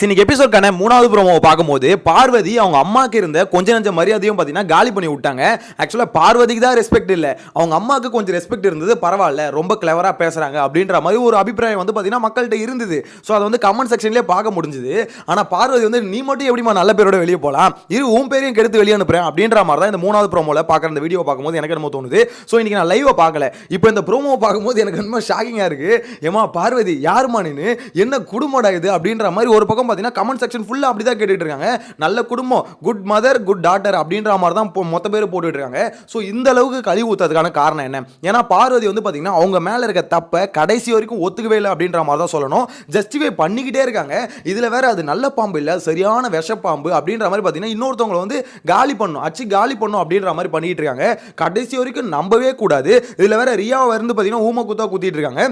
இன்னைக்கு எபிசோட்கான மூணாவது ப்ரோமோ பார்க்கும்போது பார்வதி அவங்க அம்மாக்கு இருந்த கொஞ்ச நஞ்ச மரியாதையும் பார்த்தீங்கன்னா காலி பண்ணி விட்டாங்க. ஆக்சுவலாக பார்வதிக்கு தான் ரெஸ்பெக்ட் இல்லை. அவங்க அம்மாவுக்கு கொஞ்சம் ரெஸ்பெக்ட் இருந்தது. பரவாயில்ல ரொம்ப கிளவராக பேசுகிறாங்க அப்படின்ற மாதிரி ஒரு அபிப்பிராயம் வந்து பார்த்தீங்கன்னா மக்கள்கிட்ட இருந்தது. ஸோ அதை வந்து கமெண்ட் செக்ஷன்லேயே பார்க்க முடிஞ்சுது. ஆனால் பார்வதி வந்து நீ மட்டும் எப்படிமா நல்ல பேரோட வெளியே போகலாம் இரு உன் பேரையும் கெடுத்து வெளியே அனுப்புறேன். அப்படின்ற மாதிரி தான் இந்த மூணாவது ப்ரோமோவில் பார்க்குற இந்த வீடியோ பார்க்கும்போது எனக்கு என்னமோ தோணுது. ஸோ இன்னைக்கு நான் லைவை பார்க்கல. இப்போ இந்த ப்ரோமோ பார்க்கும்போது எனக்கு ரொம்ப ஷாக்கிங்காக இருக்கு. ஏமா பார்வதி யாருமா நின்று என்ன குடும்படா இது? அப்படின்ற மாதிரி ஒரு பக்கம் பார்த்தீங்கன்னா கமெண்ட் செக்ஷன் ஃபுல்லாக அப்படி தான் கேட்டுட்டு இருக்காங்க. நல்ல குடும்பம் குட் மதர் குட் டாட்டர் அப்படின்ற மாதிரி தான் மொத்த பேர் போட்டுட்டு இருக்காங்க. ஸோ இந்த அளவுக்கு கழிவு ஊற்றுறதுக்கான காரணம் என்ன? ஏன்னா பார்வதி வந்து பார்த்தீங்கன்னா அவங்க மேலே இருக்க தப்பை கடைசி வரைக்கும் ஒத்துக்கவே இல்லை அப்படின்ற மாதிரி தான் சொல்லணும். ஜஸ்டிஃபை பண்ணிக்கிட்டே இருக்காங்க. இதில் வேற அது நல்ல பாம்பு இல்லை சரியான விஷப்பாம்பு அப்படின்ற மாதிரி பார்த்தீங்கன்னா இன்னொருத்தவங்களை வந்து காலி பண்ணும் அச்சு காலி பண்ணும் அப்படின்ற மாதிரி பண்ணிக்கிட்டு இருக்காங்க. கடைசி வரைக்கும் நம்பவே கூடாது. இதில் வேற ரியாவை இருந்து பார்த்தீங்கன்னா ஊம குத்தா குத்திட்டு இருக்காங்க.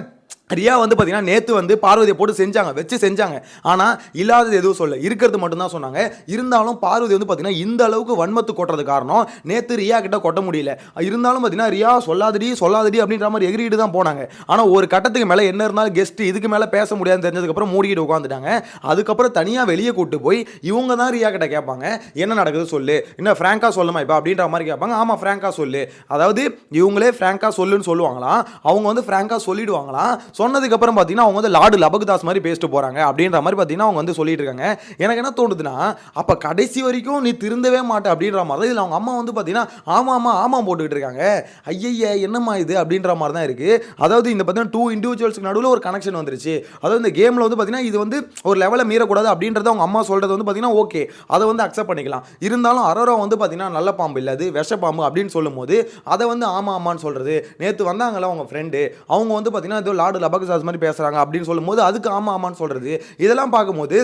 ரியா வந்து பார்த்தீங்கன்னா நேற்று வந்து பார்வதியை போட்டு செஞ்சாங்க வச்சு செஞ்சாங்க. ஆனால் இல்லாதது எதுவும் சொல்ல இருக்கிறது மட்டும்தான் சொன்னாங்க. இருந்தாலும் பார்வதி வந்து பார்த்தீங்கன்னா இந்த அளவுக்கு வன்மத்து கொட்டுறது காரணம் நேற்று ரியா கிட்ட கொட்ட முடியல. இருந்தாலும் பார்த்தீங்கன்னா ரியா சொல்லாதடி சொல்லாதடி அப்படின்ற மாதிரி எகிரிட்டு தான் போனாங்க. ஆனால் ஒரு கட்டத்துக்கு மேலே என்ன இருந்தாலும் கெஸ்ட் இதுக்கு மேலே பேச முடியாதுன்னு தெரிஞ்சதுக்கப்புறம் மூடிக்கிட்டு உட்காந்துட்டாங்க அதுக்கப்புறம் தனியாக வெளியே கூட்டு போய் இவங்க தான் ரியா கிட்ட கேட்பாங்க. என்ன நடக்குது சொல்லு. என்ன ஃப்ராங்காக சொல்லுமா இப்போ அப்படின்ற மாதிரி கேட்பாங்க. ஆமாம் ஃப்ராங்காக சொல்லு. அதாவது இவங்களே ஃப்ராங்காக சொல்லுன்னு சொல்லுவாங்களாம். அவங்க வந்து ஃப்ராங்காக சொல்லிடுவாங்களாம். சொன்னதுக்கப்புறம் பார்த்தீங்கன்னா அவங்க வந்து லாடு லபகுதாஸ் மாதிரி பேசிட்டு போகிறாங்க அப்படின்ற மாதிரி பார்த்தீங்கன்னா அவங்க வந்து சொல்லிட்டு இருக்காங்க. எனக்கு என்ன தோணுதுன்னா அப்போ கடைசி வரைக்கும் நீ திருந்தவே மாட்ட அப்படின்ற மாதிரி தான் இதில் அவங்க அம்மா வந்து பார்த்தீங்கன்னா ஆமாம் ஆமாம் ஆமாம் போட்டுக்கிட்டு இருக்காங்க. ஐயய்ய என்னம்மா இது அப்படின்ற மாதிரி தான் இருக்குது அதாவது இந்த பார்த்தீங்கன்னா டூ இண்டிவிஜுவல்ஸ்க்கு நடுவில் ஒரு கனெக்ஷன் வந்துருச்சு. அதாவது இந்த கேமில் வந்து பார்த்தீங்கன்னா இது வந்து ஒரு லெவலில் மீறக்கூடாது அப்படின்றத அவங்க அம்மா சொல்கிறது வந்து பார்த்தீங்கன்னா ஓகே அதை வந்து அக்செப்ட் பண்ணிக்கலாம். இருந்தாலும் அரோரா வந்து பார்த்தீங்கன்னா நல்ல பாம்பு இல்லை அது விஷ பாம்பு அப்படின்னு சொல்லும்போது அதை வந்து ஆமா ஆமான்னு சொல்கிறது நேற்று வந்தாங்களா அவங்க ஃப்ரெண்டு அவங்க வந்து பார்த்தீங்கன்னா ஏதோ லாடு லபகசாஸ் மாதிரி பேசுகிறாங்க அப்படின்னு சொல்லும்போது அதுக்கு ஆமா ஆமான்னு சொல்கிறது இதெல்லாம் பார்க்கும்போது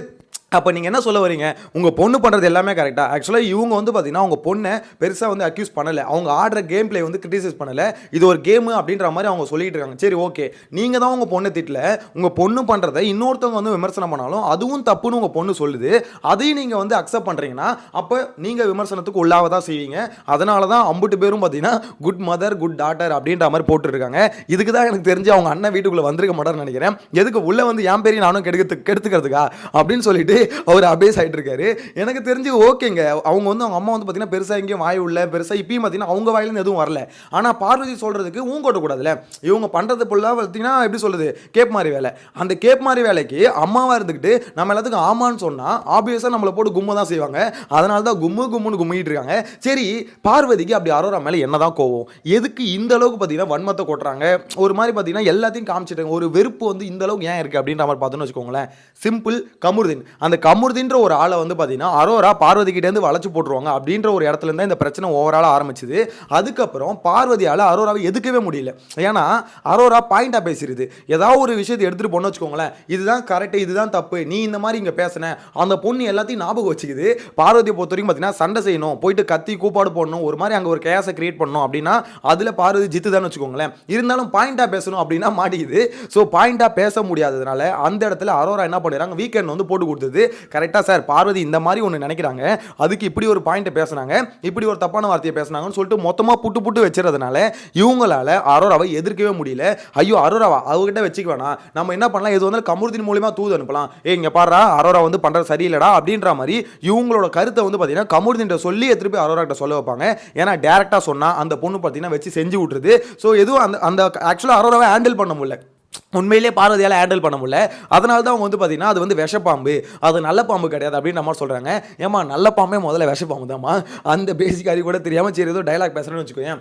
அப்போ நீங்கள் என்ன சொல்ல வரீங்க? உங்கள் பொண்ணு பண்ணுறது எல்லாமே கரெக்டாக ஆக்சுவலாக இவங்க வந்து பார்த்தீங்கன்னா அவங்க பொண்ணை பெருசாக வந்து அக்யூஸ் பண்ணலை. அவங்க ஆடுற கேம் பிளே வந்து கிரிட்டிசைஸ் பண்ணலை. இது ஒரு கேமு அப்படின்ற மாதிரி அவங்க சொல்லிட்டு இருக்காங்க. சரி ஓகே நீங்கள் தான் உங்கள் பொண்ணை திட்டல. உங்கள் பொண்ணு பண்ணுறதை இன்னொருத்தவங்க வந்து விமர்சனம் பண்ணாலும் அதுவும் தப்புன்னு உங்கள் பொண்ணு சொல்லுது. அதையும் நீங்கள் வந்து அக்செப்ட் பண்ணுறீங்கன்னா அப்போ நீங்கள் விமர்சனத்துக்கு உள்ளாக தான் செய்வீங்க. அதனால தான் அம்புட்டு பேரும் பார்த்தீங்கன்னா குட் மதர் குட் டாட்டர் அப்படின்ற மாதிரி போட்டுருக்காங்க. இதுக்கு தான் எனக்கு தெரிஞ்சு அவங்க அண்ணன் வீட்டுக்குள்ளே வந்திருக்க மாட்டார்னு நினைக்கிறேன். எதுக்கு உள்ளே வந்து என் பேரையும் நானும் கெடுத்து கெடுத்துக்கிறதுக்கா? அப்படின்னு சொல்லிட்டு அவர் அபேஸ் ஆகிட்டு இருக்காரு எனக்கு தெரிஞ்சு ஓகேங்க. அவங்க வந்து அவங்க அம்மா வந்து பார்த்தீங்கன்னா பெருசாக எங்கேயும் வாய் உள்ள பெருசாக இப்பயும் பார்த்தீங்கன்னா அவங்க வாயிலேருந்து எதுவும் வரல. ஆனால் பார்வதி சொல்கிறதுக்கு ஊங்கொட்டக்கூடாதுல்ல இவங்க பண்ணுறது ஃபுல்லாக பார்த்தீங்கன்னா எப்படி சொல்லுது கேப் மாதிரி வேலை. அந்த கேப் மாதிரி வேலைக்கு அம்மாவாக இருந்துக்கிட்டு நம்ம எல்லாத்துக்கும் ஆமான்னு சொன்னால் ஆப்வியஸாக நம்மளை போட்டு கும்ம தான் செய்வாங்க. அதனால தான் கும்மு கும்முன்னு கும்மிட்டு இருக்காங்க. சரி பார்வதிக்கு அப்படி அரோரா மேலே என்ன தான் கோவம்? எதுக்கு இந்த அளவுக்கு பார்த்தீங்கன்னா வன்மத்தை கொட்டுறாங்க? ஒரு மாதிரி பார்த்தீங்கன்னா எல்லாத்தையும் காமிச்சிட்டாங்க. ஒரு வெறுப்பு வந்து இந்த அளவுக்கு ஏன் இருக்குது அப்படின்ற மாதிரி பார்த்தோன்னு வச்சுக்கோங்களேன். சிம்பிள் கமுருதீன். அந்த கமுருதின்ற ஒரு ஆளை வந்து பார்த்தீங்கன்னா அரோரா பார்வதி கிட்டேருந்து வளைச்சு போட்டுருவாங்க அப்படின்ற ஒரு இடத்துல இருந்தால் இந்த பிரச்சனை ஓவராலாக ஆரம்பிச்சுது. அதுக்கப்புறம் பார்வதியால் அரோராவை எதுக்கவே முடியல. ஏன்னா அரோரா பாயிண்டாக பேசிடுது ஏதாவது ஒரு விஷயத்தை எடுத்துகிட்டு போன வச்சுக்கோங்களேன். இதுதான் கரெக்டு இதுதான் தப்பு. நீ இந்த மாதிரி இங்கே பேசின. அந்த பொண்ணு எல்லாத்தையும் ஞாபகம் வச்சுக்குது. பார்வதியை பொறுத்த வரைக்கும் பார்த்தீங்கன்னா சண்டை செய்யணும் போயிட்டு கத்தி கூப்பாடு போடணும் ஒரு மாதிரி அங்கே ஒரு கேஸை கிரியேட் பண்ணணும் அப்படின்னா அதில் பார்வதி ஜித்து தான் வச்சுக்கோங்களேன். இருந்தாலும் பாயிண்டாக பேசணும் அப்படின்னா மாட்டிக்குது. ஸோ பாயிண்டாக பேச முடியாததுனால அந்த இடத்துல அரோரா என்ன பண்ணிடுறாங்க வீக்கெண்ட் வந்து போட்டு கொடுத்தது. கரெக்டாக சார் பார்வதி இந்த மாதிரி ஒன்று நினைக்கிறாங்க. அதுக்கு இப்படி ஒரு பாயிண்ட்டை பேசுனாங்க. இப்படி ஒரு தப்பான வார்த்தையை பேசுனாங்கன்னு சொல்லிட்டு மொத்தமாக புட்டு புட்டு வச்சுறதுனால இவங்களால அரோராவை எதிர்க்கவே முடியல. ஐயோ அரோராவா? அவகிட்ட வச்சுக்க வேணாம். நம்ம என்ன பண்ணலாம்? இது வந்து கமுருதின் மூலியமாக தூது அனுப்பலாம். ஏ இங்கே பாடுறா அரோரா வந்து பண்ணுறது சரியில்லடா அப்படின்ற மாதிரி இவங்களோட கருத்தை வந்து பார்த்தீங்கன்னா கமுருதின்ட்ட சொல்லி எடுத்துகிட்டு போய் அரோரா கிட்ட சொல்ல வைப்பாங்க. ஏன்னா டேரெக்டாக சொன்னால் அந்த பொண்ணு பார்த்தீங்கன்னா வச்சு செஞ்சு விட்டுருது. ஸோ எதுவும் அந்த அந்த ஆக்சுவலாக அரோராவை ஹேண்டில் பண்ண முடியல. உண்மையிலே பார்வதியால் ஹேண்டில் பண்ண முடியல. அதனால தான் அவங்க வந்து பார்த்தீங்கன்னா அது வந்து விஷப்பாம்பு. அது நல்ல பாம்பு கிடையாது அப்படின்னு நம்ம சொல்கிறாங்க ஏமா நல்ல பாம்பே முதல்ல விஷப்பாம்பு தான்மா அந்த பேசிக் அறிவு கூட தெரியாமல் சரி ஏதோ டைலாக் பேசுகிறேன்னு வச்சுக்கோங்க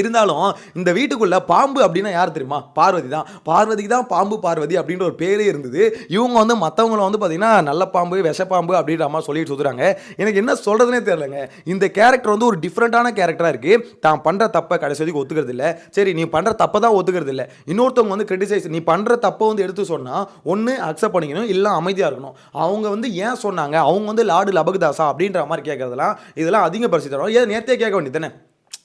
இருந்தாலும் இந்த வீட்டுக்குள்ள பாம்பு அப்படின்னா யார் தெரியுமா? பார்வதி தான். பார்வதிக்கு தான் பாம்பு பார்வதி அப்படின்ற ஒரு பேரே இருந்தது. இவங்க வந்து மற்றவங்கள வந்து பார்த்தீங்கன்னா நல்ல பாம்பு விஷப்பாம்பு அப்படின்ற மாதிரி சொல்லிட்டு சொல்கிறாங்க எனக்கு என்ன சொல்கிறதுனே தெரியலங்க. இந்த கேரக்டர் வந்து ஒரு டிஃப்ரெண்ட்டான கேரக்டராக இருக்குது தான் பண்ணுற தப்பை கடைசி வரைக்கும் ஒத்துக்கிறது இல்லை. சரி நீ பண்ணுற தப்பை தான் ஒத்துக்கிறது இல்லை. இன்னொருத்தவங்க வந்து கிரிட்டிசைஸ் நீ பண்ணுற தப்பை வந்து எடுத்து சொன்னால் ஒன்று அக்செப்ட் பண்ணிக்கணும் இல்லை அமைதியாக இருக்கணும். அவங்க வந்து ஏன் சொன்னாங்க? அவங்க வந்து லாடு லபகுதாசா அப்படின்ற மாதிரி கேட்கறதெல்லாம் இதெல்லாம் அதிகப்படுத்தி தரோம். ஏன் நேர்த்தே கேட்க வேண்டியது தானே?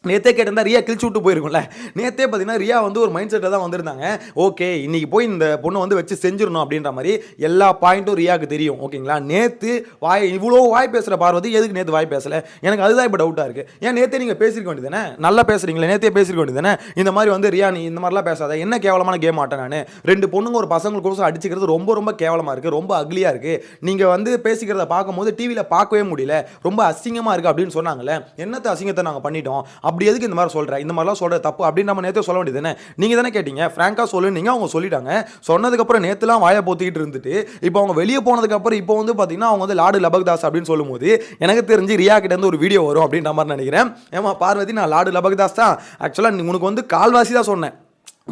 நேத்தே கேட்டிருந்தா ரியா கிழிச்சு விட்டு போயிருக்கும்ல. நேத்தே பார்த்தீங்கன்னா ரியா வந்து ஒரு மைண்ட் செட்டில் தான் வந்திருந்தாங்க. ஓகே இன்னைக்கு போய் இந்த பொண்ணை வந்து வச்சு செஞ்சிடணும் அப்படின்ற மாதிரி எல்லா பாயிண்ட்டும் ரியாவுக்கு தெரியும். ஓகேங்களா? நேத்து வாய் இவ்வளோ வாய் பேசுகிற பார்வதி எதுக்கு நேற்று வாய் பேசல? எனக்கு அதுதான் இப்போ டவுட்டாக இருக்குது ஏன் நேத்தே நீங்கள் பேசிருக்க வேண்டியதானே நல்லா பேசுறீங்களே நேத்தே பேசிருக்க வேண்டியதானே இந்த மாதிரி வந்து ரியா நீ இந்த மாதிரிலாம் பேசாத. என்ன கேவலமான கேம் ஆட்டேன் நான்? ரெண்டு பொண்ணுங்க ஒரு பசங்களுக்கு அடிச்சுக்கிறது ரொம்ப ரொம்ப கேவலமாக இருக்குது ரொம்ப அக்லியாக இருக்குது நீங்கள் வந்து பேசிக்கிறத பார்க்கும்போது டிவியில் பார்க்கவே முடியல ரொம்ப அசிங்கமாக இருக்குது அப்படின்னு சொன்னாங்களே என்னத்த அசிங்கத்தை நாங்கள் பண்ணிட்டோம்? அப்படி எதுக்கு இந்த மாதிரி சொல்கிறேன் இந்த மாதிரிலாம் சொல்கிற தப்பு அப்படின்னு நம்ம நேற்று சொல்ல வேண்டியது தானே? நீங்கள் தானே கேட்டீங்க. ஃப்ராங்காக சொல்லுனீங்க அவங்க சொல்லிட்டாங்க. சொன்னதுக்கப்புறம் நேற்றுலாம் வாயை போத்திக்கிட்டு இருந்துட்டு இப்போ அவங்க வெளியே போனதுக்கப்புறம் இப்போ வந்து பார்த்தீங்கன்னா அவங்க வந்து லாடு லபக்தாஸ் அப்படின்னு சொல்லும்போது எனக்கு தெரிஞ்சு ரியா கிட்ட இருந்து ஒரு வீடியோ வரும் அப்படின்ற மாதிரி நினைக்கிறேன். ஏமா பார்வதி நான் லாடு லபக்தாஸ் தான். ஆக்சுவலாக உனக்கு வந்து கால்வாசி தான் சொன்னேன்.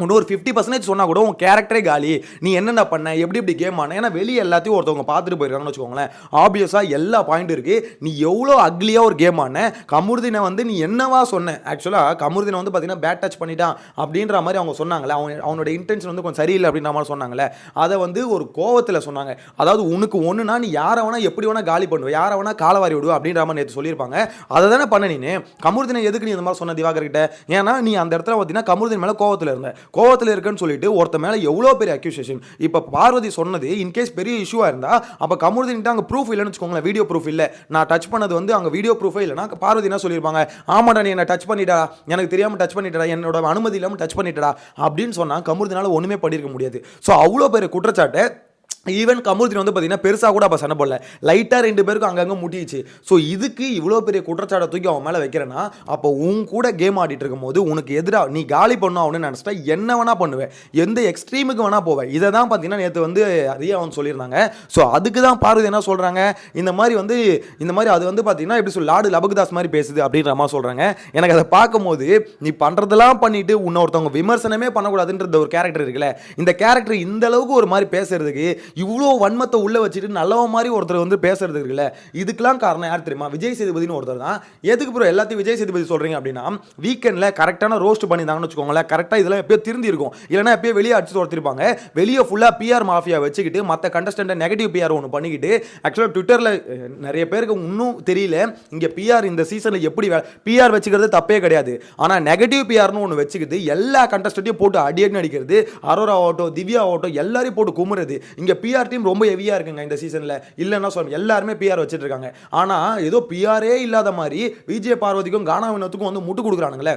ஒன்று ஒரு ஃபிஃப்டி பர்சன்டேஜ் சொன்னால் கூட உன் கேரக்டரே காலி. நீ என்னென்ன பண்ண எப்படி எப்படி கேம் ஆன ஏன்னா வெளியே எல்லாத்தையும் ஒருத்தவங்க பார்த்துட்டு போயிருக்காங்கன்னு வச்சுக்கோங்களேன். ஆப்வியஸாக எல்லா பாயிண்ட் இருக்குது நீ எவ்வளோ அக்லியாக ஒரு கேம் ஆன கமுருதினை வந்து நீ என்னவா சொன்ன? ஆக்சுவலாக கமுருதினை வந்து பார்த்தீங்கன்னா பேட் டச் பண்ணிட்டான் அப்படின்ற மாதிரி அவங்க சொன்னாங்களே அவன் அவனோட இன்டென்ஷன் வந்து கொஞ்சம் சரியில்லை அப்படின்ற மாதிரி சொன்னாங்களே அதை வந்து ஒரு கோவத்தில் சொன்னாங்க. அதாவது உனக்கு ஒன்றுனா நீ யாரை வேணால் எப்படி வேணால் காலி பண்ணுவேன் யாரை வேணால் காலவாரி விடுவ அப்படின்ற மாதிரி நேற்று சொல்லியிருப்பாங்க. அதை தானே பண்ண நீ கமுருதினை எதுக்கு நீ இந்த மாதிரி சொன்ன திவாகர் கிட்ட ஏன்னா நீ அந்த இடத்துல பார்த்தீங்கன்னா கமுருதின் மேலே கோவத்தில் இருந்தேன் கோவத்தில் இருக்குன்னு சொல்லிட்டு ஒருத்த மேலே எவ்வளோ பெரிய அக்யூசேஷன் இப்போ பார்வதி சொன்னது இன்கேஸ் பெரிய இஷ்யூவாக இருந்தால் அப்போ கமுருதின்ட்டு அங்கே ப்ரூஃப் இல்லைன்னு வச்சுக்கோங்களேன் வீடியோ ப்ரூஃப் இல்லை. நான் டச் பண்ணது வந்து அங்கே வீடியோ ப்ரூஃபே இல்லைனா பார்வதி என்ன சொல்லியிருப்பாங்க? ஆமாடா நீ என்னை டச் பண்ணிட்டா எனக்கு தெரியாமல் டச் பண்ணிட்டடா. என்னோட அனுமதி இல்லாமல் டச் பண்ணிட்டடா. அப்படின்னு சொன்னால் கமுருதினால ஒன்றுமே பண்ணியிருக்க முடியாது. ஸோ அவ்வளோ பெரிய குற்றச்சாட்டை ஈவன் கமுருதின் வந்து பார்த்தீங்கன்னா பெருசாக கூட அப்போ சண்டை போடல. லைட்டாக ரெண்டு பேருக்கும் அங்கங்கே முட்டிச்சு ஸோ இதுக்கு இவ்வளோ பெரிய குற்றச்சாட்டை தூக்கி அவன் மேலே வைக்கிறேன்னா அப்போ உன் கூட கேம் ஆடிட்டு இருக்கும்போது உனக்கு எதிராக நீ காலி பண்ணும் அவனு நினச்சிட்டா என்ன வேணால் பண்ணுவேன். எந்த எக்ஸ்ட்ரீமுக்கு வேணால் போவேன். இதை தான் பார்த்தீங்கன்னா நேற்று வந்து ரியா அவன் சொல்லியிருந்தாங்க. ஸோ அதுக்கு தான் பார்வதி என்ன சொல்கிறாங்க இந்த மாதிரி வந்து இந்த மாதிரி அது வந்து பார்த்தீங்கன்னா எப்படி சொல்லி லாடு லபகுதாஸ் மாதிரி பேசுது அப்படின்ற மாதிரி சொல்கிறாங்க எனக்கு அதை பார்க்கும்போது நீ பண்ணுறதெல்லாம் பண்ணிவிட்டு இன்னொருத்தவங்க விமர்சனமே பண்ணக்கூடாதுன்றது ஒரு கேரக்டர் இருக்குல்ல. இந்த கேரக்டர் இந்த அளவுக்கு ஒரு மாதிரி பேசுறதுக்கு இவ்வளோ வன்மத்தை உள்ளே வச்சுட்டு நல்லவ மாதிரி ஒருத்தர் வந்து பேசுறது இருக்குல்ல? இதுக்கெல்லாம் காரணம் யார் தெரியுமா? விஜய் சேதுபதினு ஒருத்தர் தான். எதுக்கு ப்ரோ எல்லாத்தையும் விஜய் சேதுபதி சொல்கிறீங்க அப்படின்னா வீக்கெண்டில் கரெக்டான ரோஸ்ட் பண்ணியிருந்தாங்கன்னு வச்சுக்கோங்களேன் கரெக்டாக இதெல்லாம் எப்பயோ திருந்தி இருக்கும் இல்லைனா எப்பயோ வெளியே அடிச்சு துரத்திருப்பாங்க. வெளியே ஃபுல்லாக பிஆர் மாஃபியா வச்சுக்கிட்டு மற்ற கண்டஸ்டண்ட்டை நெகட்டிவ் பிஆர் ஒன்று பண்ணிக்கிட்டு ஆக்சுவலாக ட்விட்டரில் நிறைய பேருக்கு இன்னும் தெரியல இங்கே பிஆர் இந்த சீசனில் எப்படி பிஆர் வச்சுக்கிறது தப்பே கிடையாது. ஆனால் நெகட்டிவ் பிஆர்னு ஒன்று வச்சுக்கிட்டு எல்லா கண்டஸ்டண்ட்டையும் போட்டு அடி அடி அடிக்கிறது அரோரா ஆகட்டும் திவ்யா ஆகட்டும் எல்லாரையும் போட்டு குமுறது இங்கே பிஆர் டீம் ரொம்ப ஹெவியாக இருக்குங்க இந்த சீசனில் இல்லைன்னா சொல்ல எல்லாருமே பிஆர் வச்சுட்டு இருக்காங்க. ஆனால் ஏதோ பிஆரே இல்லாத மாதிரி விஜய் பார்வதிக்கும் கானா வினோத்துக்கும் வந்து முட்டு கொடுக்குறானுங்களே.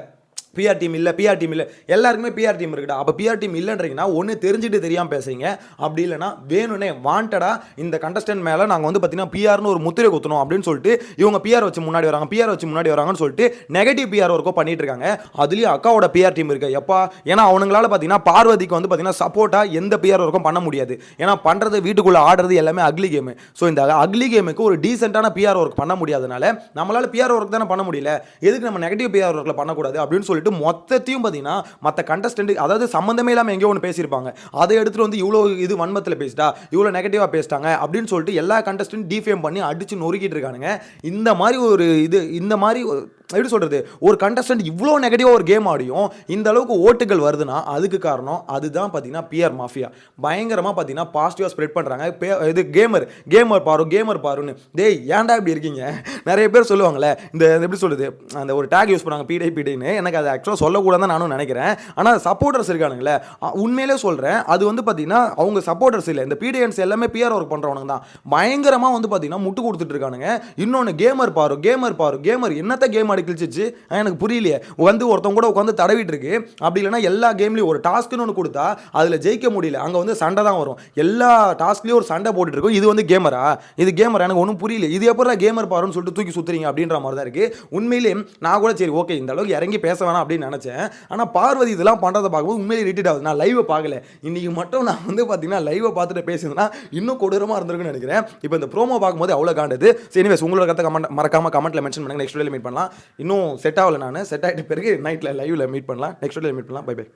பிஆர் டீம் இல்லை பிஆர் டீம் இல்லை எல்லாருக்குமே பிஆர் டீம் இருக்குடா அப்போ பிஆர் டீம் இல்லைன்றீங்கன்னா ஒன்று தெரிஞ்சுட்டு தெரியாமல் பேசுறீங்க அப்படி இல்லைனா வேணும்னே வாண்டடாக இந்த கண்டஸ்டன்ட் மேலே நாங்கள் வந்து பார்த்தீங்கன்னா பிஆர்னு ஒரு முத்திரை குத்தணும் அப்படின்னு சொல்லிட்டு இவங்க பிஆர் வச்சு முன்னாடி வராங்க பிஆர் வச்சு முன்னாடி வராங்கன்னு சொல்லிட்டு நெகட்டிவ் பிஆர் ஒர்க்கோ பண்ணிட்டு இருக்காங்க அதுலேயும் அக்காவோட பிஆர் டீம் இருக்கு எப்பா ஏன்னா அவனுங்களால பார்த்தீங்கன்னா பார்வதிக்கு வந்து பார்த்தீங்கன்னா சப்போர்ட்டாக எந்த பிஆர் ஒர்க்கும் பண்ண முடியாது ஏன்னா பண்ணுறது வீட்டுக்குள்ளே ஆடுறது எல்லாமே அக்லி கேமு ஸோ இந்த அக்லி கேமுக்கு ஒரு டீசெண்டான பிஆர் ஒர்க் பண்ண முடியாதனால நம்மளால பிஆர் ஒர்க் தானே பண்ண முடியல எதுக்கு நம்ம நெகட்டிவ் பிஆர் ஒர்க்கில் பண்ணக்கூடாது அப்படின்னு சொல்லிட்டு மொத்தத்தையும் பார்த்தீங்கன்னா மற்ற கண்டஸ்டன்ட் அதாவது சம்மந்தமே இல்லாமல் எங்கேயோ ஒன்று பேசியிருப்பாங்க. அதை எடுத்துகிட்டு வந்து இவ்வளோ இது வன்மத்தில் பேசிட்டா இவ்வளோ நெகட்டிவாக பேசிட்டாங்க அப்படின்னு சொல்லிட்டு எல்லா கண்டஸ்டன்ட் டிஃபேம் பண்ணி அடிச்சு நொறுக்கிட்டு இருக்கானுங்க. இந்த மாதிரி ஒரு இது இந்த மாதிரி ஒரு- எப்படி சொல்கிறது ஒரு கண்டஸ்டன்ட் இவ்வளோ நெகட்டிவாக ஒரு கேம் ஆடியும் இந்த அளவுக்கு ஓட்டுகள் வருதுன்னா அதுக்கு காரணம் அதுதான் பார்த்தீங்கன்னா பிஆர் மாஃபியா பயங்கரமாக பார்த்தீங்கன்னா பாசிட்டிவாக ஸ்ப்ரெட் பண்ணுறாங்க இது கேமர் கேமர் பாரு கேமர் பாருன்னு. டேய் ஏன்டா இப்படி இருக்கீங்க? நிறைய பேர் சொல்லுவாங்கல்ல இந்த எப்படி சொல்கிறது அந்த ஒரு டேக் யூஸ் பண்ணாங்க பீடை பீடைன்னு. எனக்கு அது ஆக்சுவலாக சொல்லக்கூடாதுன்னு நானும் நினைக்கிறேன். ஆனால் சப்போர்ட்டர்ஸ் இருக்கானுங்களே உண்மையிலே சொல்கிறேன் அது வந்து பார்த்தீங்கன்னா அவங்க சப்போர்ட்டர்ஸ் இல்லை. இந்த பிடிஎன்ஸ் எல்லாமே பிஆர் ஒர்க் பண்ணுறவனுங்க தான். பயங்கரமாக வந்து பார்த்தீங்கன்னா முட்டு கொடுத்துட்டு இருக்கானுங்க. இன்னொன்று கேமர் பாரு கேமர் பாரு கேமர் என்னத்த கேம் ஆடி கிழிச்சிச்சு. எனக்கு புரியலையே. வந்து ஒருத்தவங்க கூட உட்காந்து தடவிட்டு இருக்கு அப்படி இல்லைன்னா எல்லா கேம்லேயும் ஒரு டாஸ்க்குன்னு ஒன்று கொடுத்தா அதில் ஜெயிக்க முடியல. அங்கே வந்து சண்டை தான் வரும். எல்லா டாஸ்க்லேயும் ஒரு சண்டை போட்டுட்டு இருக்கும். இது வந்து கேமரா இது கேமரா எனக்கு ஒன்றும் புரியல. இது எப்பறம் கேமர் பாருன்னு சொல்லிட்டு தூக்கி சுற்றுறீங்க அப்படின்ற மாதிரி தான் இருக்குது உண்மையிலேயே நான் கூட சரி ஓகே இந்த அளவுக்கு இறங்கி பேச வேணாம் அப்படின்னு நினச்சேன். ஆனால் பார்வதி இதெல்லாம் பண்ணுறதை பார்க்கும்போது உண்மையிலே ரிட்டீட் ஆகுது. நான் லைவை பார்க்கல. இன்றைக்கி மட்டும் நான் வந்து பார்த்தீங்கன்னா லைவை பார்த்துட்டு பேசியிருந்தேன்னா இன்னும் கொடூரமாக இருந்திருக்குன்னு நினைக்கிறேன். இப்போ இந்த ப்ரோமோ பார்க்கும்போது அவ்வளோ காண்டது. சரி எனிவேஸ் உங்களோட கருத்தை கமெண்ட் மறக்காமல் கமெண்ட்ல மென்ஷன் பண்ணுங்க. நெக்ஸ்ட் வீடியோவில் மீட் பண்ணலாம். இன்னும் செட் ஆகல நான். செட் ஆகிட்ட பிறகு நைட்டில் லைவ்ல மீட் பண்ணலாம். நெக்ஸ்ட் வீடியோவில் மீட் பண்ணலாம். By by